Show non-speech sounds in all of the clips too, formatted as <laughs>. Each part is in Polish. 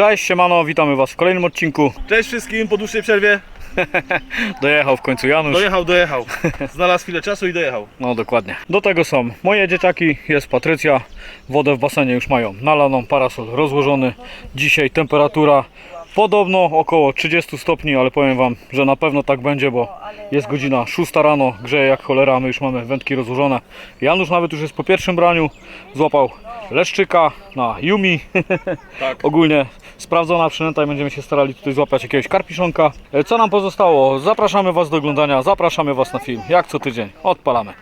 Cześć, siemano, witamy Was w kolejnym odcinku. <laughs> Cześć wszystkim po dłuższej przerwie. Dojechał w końcu Janusz. Dojechał, dojechał. <laughs> Znalazł chwilę czasu i dojechał. No dokładnie. Do tego są moje dzieciaki, jest Patrycja. Wodę w basenie już mają nalaną, parasol rozłożony. Dzisiaj temperatura podobno około 30 stopni, ale powiem Wam, że na pewno tak będzie, bo jest godzina 6 rano, grzeje jak cholera, my już mamy wędki rozłożone. Janusz nawet już jest po pierwszym braniu, złapał leszczyka na Yumi. <laughs> Tak. Ogólnie sprawdzona przynęta i będziemy się starali tutaj złapać jakiegoś karpiszonka. E, Co nam pozostało? Zapraszamy Was do oglądania, zapraszamy Was na film. Jak co tydzień. Odpalamy.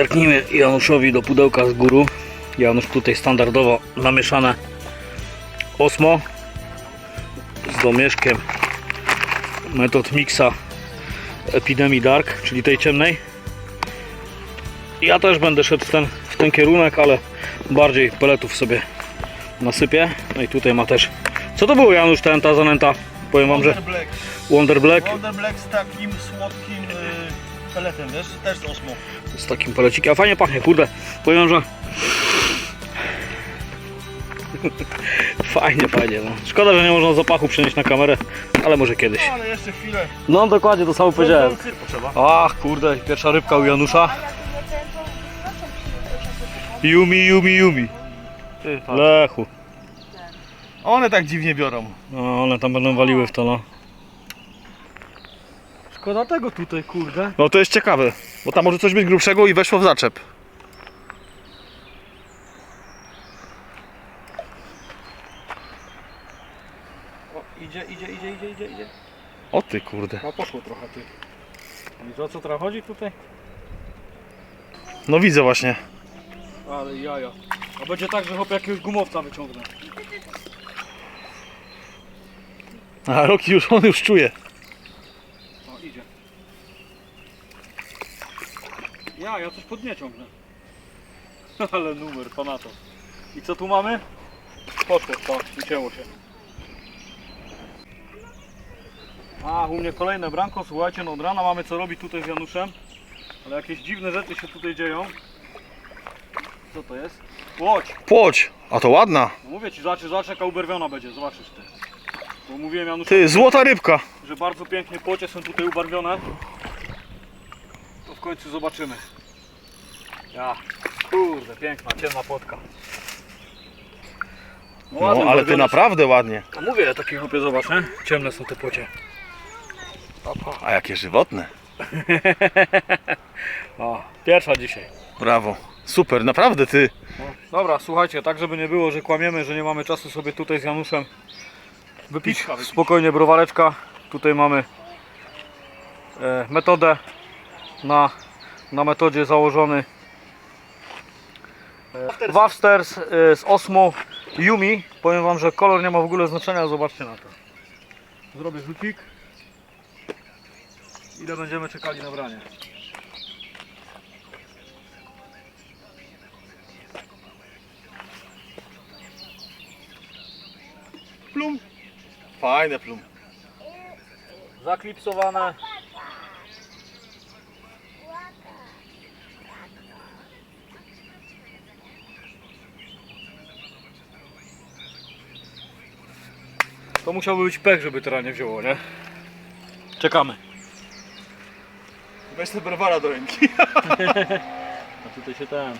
Zerknijmy Januszowi do pudełka z góry. Janusz tutaj standardowo namieszane osmo z domieszkiem metod mixa Epidemii Dark, czyli tej ciemnej. Ja też będę szedł w ten, w ten kierunek, ale bardziej peletów sobie nasypię. No i tutaj ma też. Co to było Janusz, ten, ta zanęta? Powiem wam, że Wonder Black. Wonder Black Wonder Black z takim słodkim peletem, wiesz? Też z osmo. z takim pelecikiem. A fajnie pachnie, kurde. Powiem, że <laughs> fajnie, fajnie. No. Szkoda, że nie można zapachu przenieść na kamerę, ale może kiedyś. No ale jeszcze chwilę. No dokładnie, to samo powiedziałem. Ach, kurde, pierwsza rybka u Janusza. Yumi, Yumi, Yumi. Lechu. One tak dziwnie biorą. No, one tam będą waliły w to, no. Szkoda tego tutaj, kurde. No to jest ciekawe, bo tam może coś być grubszego i weszło w zaczep. O, idzie, idzie, idzie, idzie, idzie, idzie. O ty kurde. No poszło trochę, ty. I o co teraz chodzi tutaj? No widzę właśnie. Ale jaja. A będzie tak, że chłop jakiegoś gumowca wyciągnę. A Roki już, on już czuje. O, idzie. Ja, ja coś pod nie ciągnę. <laughs> Ale numer, panato. I co tu mamy? Poszło, to, ucięło się. A, u mnie kolejne branko, słuchajcie, no od rana mamy co robić tutaj z Januszem. Ale jakieś dziwne rzeczy się tutaj dzieją. Co to jest? Łódź! Płoć, a to ładna. No mówię ci, zobacz, zobacz jaka uberwiona będzie, zobaczysz ty. Bo mówiłem Januszowi, Ty, złota rybka. że bardzo pięknie płocie są tutaj ubarwione. To w końcu zobaczymy. Ja, kurde, piękna, ciemna płotka. No, ale ty naprawdę ładnie. A mówię, takie chłopie, zobacz, nie? Ciemne są te płocie. A jakie żywotne. <laughs> O, pierwsza dzisiaj. Brawo. Super, naprawdę ty. Dobra, słuchajcie, tak żeby nie było, że kłamiemy, że nie mamy czasu sobie tutaj z Januszem wypić spokojnie browareczka. Tutaj mamy e, metodę na, na metodzie założony Wafsters e, z Osmo Yumi. Powiem Wam, że kolor nie ma w ogóle znaczenia, zobaczcie na to. Zrobię rzucik. Ile będziemy czekali na branie? Plum. Fajne plum. Zaklipsowane. To musiałby być pech, żeby teraz nie wzięło, nie? Czekamy. Weź sobie browara do ręki. <laughs> A tutaj się ten.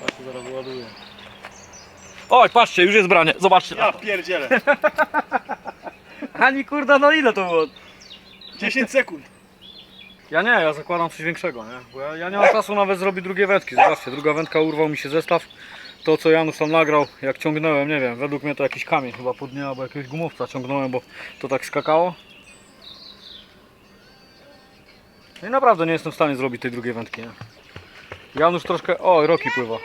Patrzcie, zaraz wyładuję. Oj, patrzcie, już jest branie. Zobaczcie. Ja pierdzielę. <laughs> Ani kurda, no ile to było? 10 sekund. Ja nie, ja zakładam coś większego, nie? Bo ja, ja nie mam czasu nawet zrobić drugiej wędki. Zobaczcie, druga wędka urwał mi się zestaw. To co Janusz tam nagrał, jak ciągnąłem, nie wiem, według mnie to jakiś kamień chyba pod dnia, albo jakiegoś gumowca ciągnąłem, bo to tak skakało. No i naprawdę nie jestem w stanie zrobić tej drugiej wędki, nie? Janusz troszkę... O, Roki <laughs> pływa.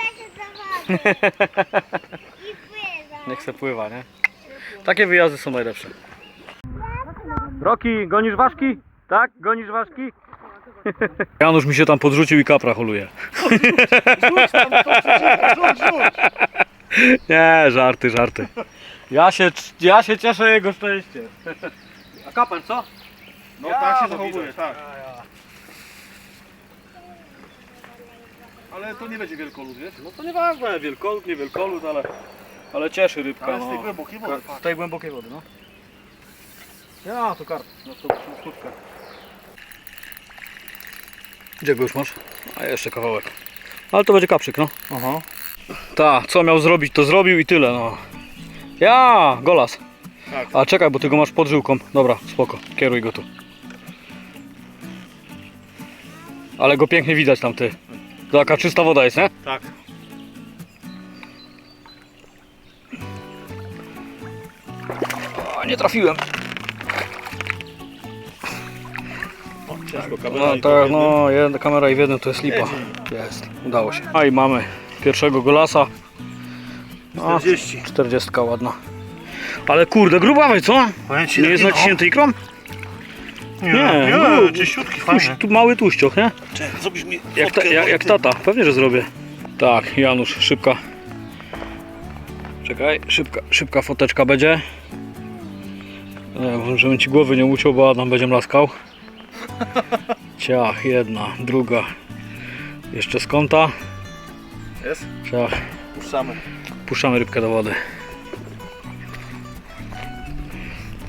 Niech se pływa, nie? Takie wyjazdy są najlepsze. Roki, gonisz ważki? Tak? Gonisz ważki? Janusz mi się tam podrzucił i kapra holuje. Rzuć tam to rzuć, rzuć. Nie, żarty, żarty. Ja się, ja się cieszę jego szczęście. A kaper co? No Ja, tak się no zachowuje, widać. tak. Ale to nie będzie wielkolud, wiesz? No to nieważne, wielkolud, nie wielkolud, ale, ale cieszy rybka. Ale z no. tej głębokiej wody, Z tej głębokiej wody, no. Ja, to kart, no to sztuczkę. Gdzie go już masz? A jeszcze kawałek. Ale to będzie kapszyk, no. Aha. Ta, co miał zrobić, to zrobił i tyle, no. Ja, golas. Tak. A czekaj, bo ty go masz pod żyłką. Dobra, spoko, kieruj go tu. Ale go pięknie widać tam, ty. Taka czysta woda jest, nie? Tak. A, nie trafiłem. Ciężko No tak, no, jedna kamera i w jednym to jest lipa. Jest, udało się. A i mamy pierwszego golasa. A, 40. 40 ładna. Ale kurde, grubawej, co? Powiem ci, Nie jest no. naciśnięty ikrą? Nie, Nie, nie, no, czyściutki, Tuś, fajny. tu mały tuścioch, nie? Czekaj, zrobisz mi Jak, ta, fotkę, jak, bo jak ty- tata, pewnie, że zrobię. Tak, Janusz, szybka. Czekaj, szybka, szybka foteczka będzie. Nie, żebym ci głowy nie uciął, bo Adam będzie mlaskał. Ciach, jedna, druga. Jeszcze z kąta. Jest? Ciach, Puszczamy. puszczamy rybkę do wody.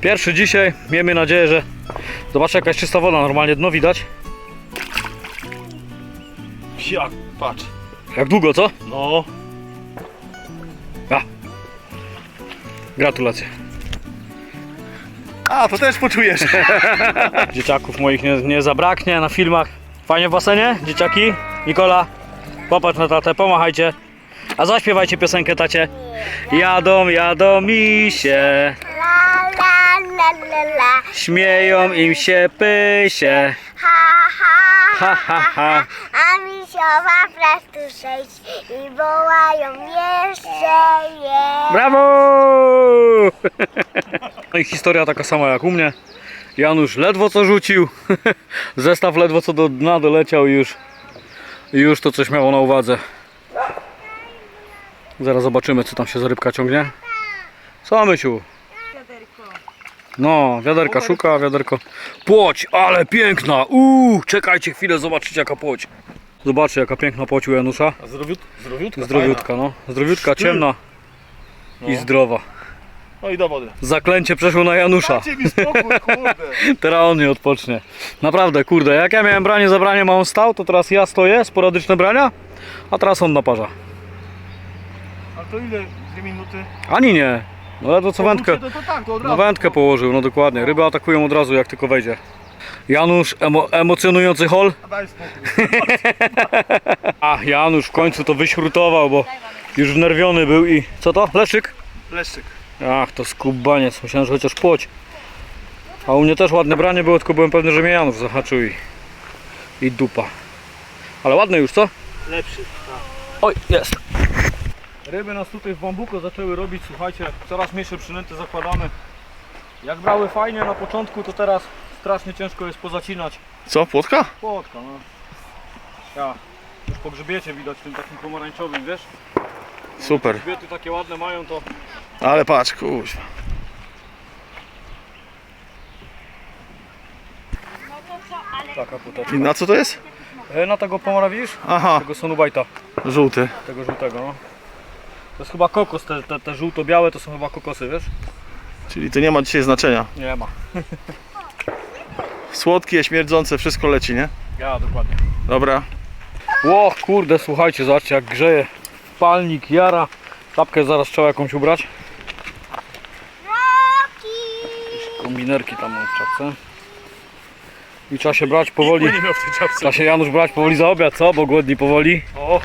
Pierwszy dzisiaj, miejmy nadzieję, że zobaczę jakaś czysta woda, normalnie dno widać. Jak, patrz. Jak długo, co? No. Gratulacje. A, to też poczujesz. <laughs> Dzieciaków moich nie, nie zabraknie na filmach. Fajnie w basenie, dzieciaki? Nikola, popatrz na tatę, pomachajcie. A zaśpiewajcie piosenkę tacie. Jadą, jadą mi się, La la la la la śmieją im się pysie. Ha ha Ha. A misiowa prostu sześć i wołają jeszcze je Brawo! <laughs> No i historia taka sama jak u mnie. Janusz ledwo co rzucił, <laughs> zestaw ledwo co do dna doleciał i już, już to coś miało na uwadze. Zaraz zobaczymy co tam się za rybka ciągnie. Co Mysiu? No, wiaderka szuka, wiaderko. Płoć, ale piękna! Uuu, czekajcie chwilę, zobaczycie jaka płoć. Zobaczcie jaka piękna płoć u Janusza. A zdrowiut, zdrowiutka, Zdrowiutka, no. Zdrowiutka, ciemna i No. zdrowa. fajna. No i do wody. Zaklęcie przeszło na Janusza. Dajcie mi spokój, kurde. <laughs> Teraz on nie odpocznie. Naprawdę, kurde, jak ja miałem branie za branie, a on stał, to teraz ja stoję, sporadyczne brania, a teraz on naparza. A to ile dwie minuty. Ani nie. No ledwo co wędkę. To, to tak, to No wędkę położył, no dokładnie. Ryby atakują od razu jak tylko wejdzie. Janusz, emo, emocjonujący hol. <laughs> A Janusz w końcu to wyśrutował, bo już wnerwiony był i... Co to? Leszczyk? Leszczyk. Ach, to skubaniec. Myślałem, że chociaż płoć. A u mnie też ładne branie było, tylko byłem pewny, że mnie Janusz zahaczył i... I dupa. Ale ładne już, co? Lepszy. Oj, jest. Ryby nas tutaj w bambuko zaczęły robić, słuchajcie, coraz mniejsze przynęty zakładamy. Jak brały fajnie na początku, to teraz strasznie ciężko jest pozacinać. Co, płotka? Płotka, no. Ja, już po grzybiecie widać tym takim pomarańczowym, wiesz? Super. Grzbiety takie ładne mają, to Ale patrz, kuźwa. taka. I na co to jest? E, na tego pomara widzisz? Aha, Tego sonubajta, żółty. tego żółtego, no. To jest chyba kokos, te, te, te żółto-białe to są chyba kokosy, wiesz? Czyli to nie ma dzisiaj znaczenia. Nie ma. Słodkie, śmierdzące, wszystko leci, nie? Ja, dokładnie. Dobra. Ło, kurde, słuchajcie, zobaczcie jak grzeje. Palnik, jara. Czapkę zaraz trzeba jakąś ubrać. Roki. Kombinerki tam mam w czapce. I trzeba się brać powoli. Trzeba się Janusz brać powoli za obiad, co? Bo głodni powoli. O,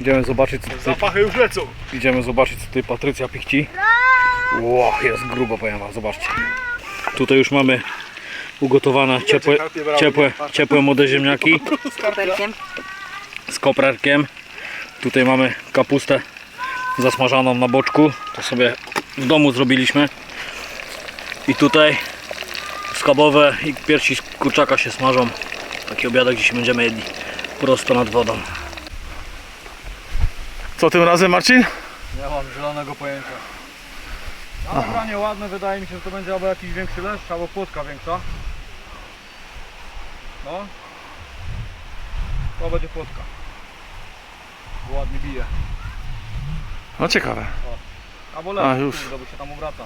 Idziemy zobaczyć co tutaj, zapachy już lecą. idziemy zobaczyć co tutaj Patrycja pichci. Ło, jest grubo powiem wam, zobaczcie. Tutaj już mamy ugotowane ciepłe, ciepłe, ciepłe młode ziemniaki <laughs> z koprerkiem. Tutaj mamy kapustę zasmażaną na boczku. To sobie w domu zrobiliśmy. I tutaj schabowe i piersi z kurczaka się smażą. Taki obiadek dzisiaj będziemy jedli prosto nad wodą. Co tym razem, Marcin? Nie mam zielonego pojęcia. Ale branie ładne, wydaje mi się, że to będzie albo jakiś większy leszcz, albo płotka większa. No. To będzie płotka. Bo Ładnie bije. No ciekawe. Albo A, leszcz, już. kurde, bo się tam obraca.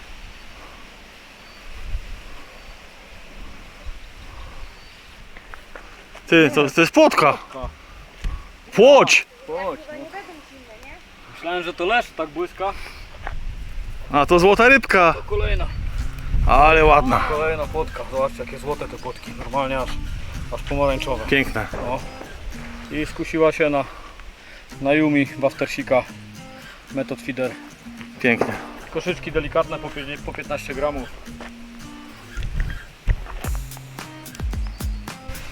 Ty, to, to jest płotka. Płoć! Chodź, no. Myślałem, że to leszcz tak błyska. A to złota rybka. To kolejna. Ale ładna. Kolejna płotka. Zobaczcie jakie złote te płotki. Normalnie aż, aż pomarańczowe. Piękne. No. I skusiła się na, na Yumi Waftersika Method Feeder. Pięknie. Koszyczki delikatne po, pięć- po 15 gramów.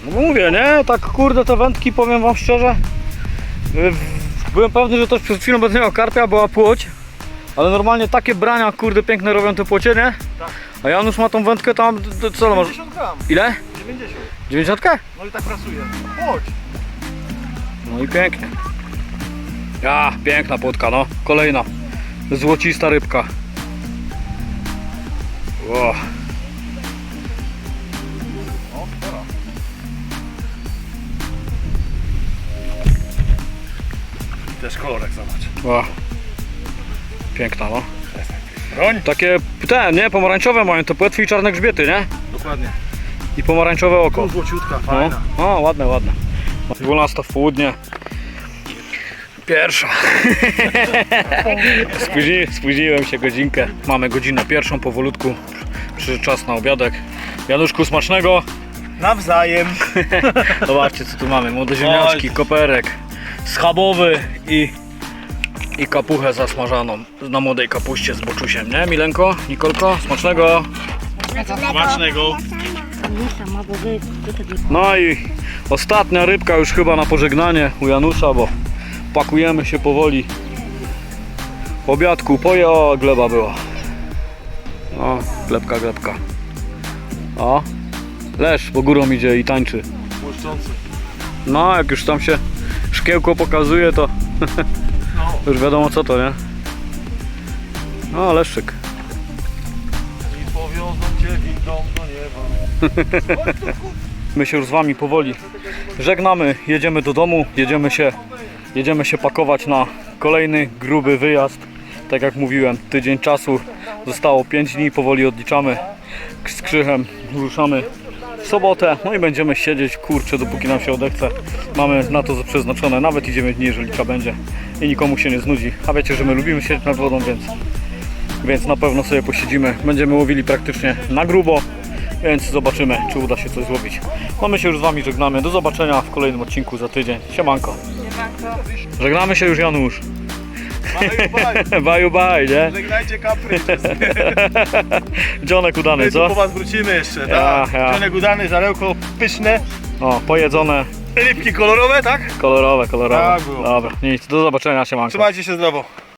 No mówię, nie? Tak kurde te wędki, powiem wam szczerze. Byłem pewny, że też przed chwilą będę miał karpia, była płoć. Ale normalnie takie brania, kurde, piękne robią te płocie, nie? Tak. A Janusz ma tą wędkę tam, co masz? 90 gram. Ile? 90. 90? No i tak pracuje. Chodź. No i pięknie. Ja, piękna płotka, no. Kolejna. Złocista rybka. Ło. Też kolorek, zobacz. Ło. Piękna, no. Broń. Takie, te, nie, pomarańczowe mają te płetwy i czarne grzbiety, nie? Dokładnie. I pomarańczowe oko. Tu złociutka, No, fajna. o, ładne, ładne. 12 w południe. Pierwsza. <laughs> Spóźni, spóźniłem się godzinkę. Mamy godzinę pierwszą powolutku. Przyszedł czas na obiadek. Januszku smacznego. Nawzajem. <laughs> Zobaczcie co tu mamy. Młode ziemniaczki, koperek, schabowy i, i kapuchę zasmażaną na młodej kapuście z boczusiem, nie Milenko? Nikolko? Smacznego. Smacznego. No i ostatnia rybka już chyba na pożegnanie u Janusza, bo pakujemy się powoli. Po obiadku, poje, o gleba była. O, glebka, glebka. O, leż, bo górą idzie i tańczy. Błyszczący. No, jak już tam się szkiełko pokazuje, to No. <laughs> już wiadomo co to, nie? No, leszczyk. I powiozą cię windą do nieba. <laughs> My się już z Wami powoli żegnamy, jedziemy do domu, jedziemy się, jedziemy się pakować na kolejny gruby wyjazd. Tak jak mówiłem, tydzień czasu, zostało 5 dni, powoli odliczamy z krzychem, ruszamy w sobotę, no i będziemy siedzieć, kurczę, dopóki nam się odechce. Mamy na to przeznaczone nawet i 9 dni, jeżeli trzeba będzie. i nikomu się nie znudzi. A wiecie, że my lubimy siedzieć nad wodą, więc, więc na pewno sobie posiedzimy. Będziemy łowili praktycznie na grubo, więc zobaczymy, czy uda się coś złowić. No my się już z Wami żegnamy. Do zobaczenia w kolejnym odcinku za tydzień. Siemanko. Żegnamy się już Janusz. Bye. Bye bye, nie? Żegnajcie kapry. <laughs> Dzionek udany, tu po co? was wrócimy jeszcze, Ja, tak? ja. Dzionek udany, żarełko pyszne, O, pojedzone, rybki kolorowe, tak? kolorowe, kolorowe. Tak było. Dobra, nic, do zobaczenia, siemanko. Trzymajcie się zdrowo.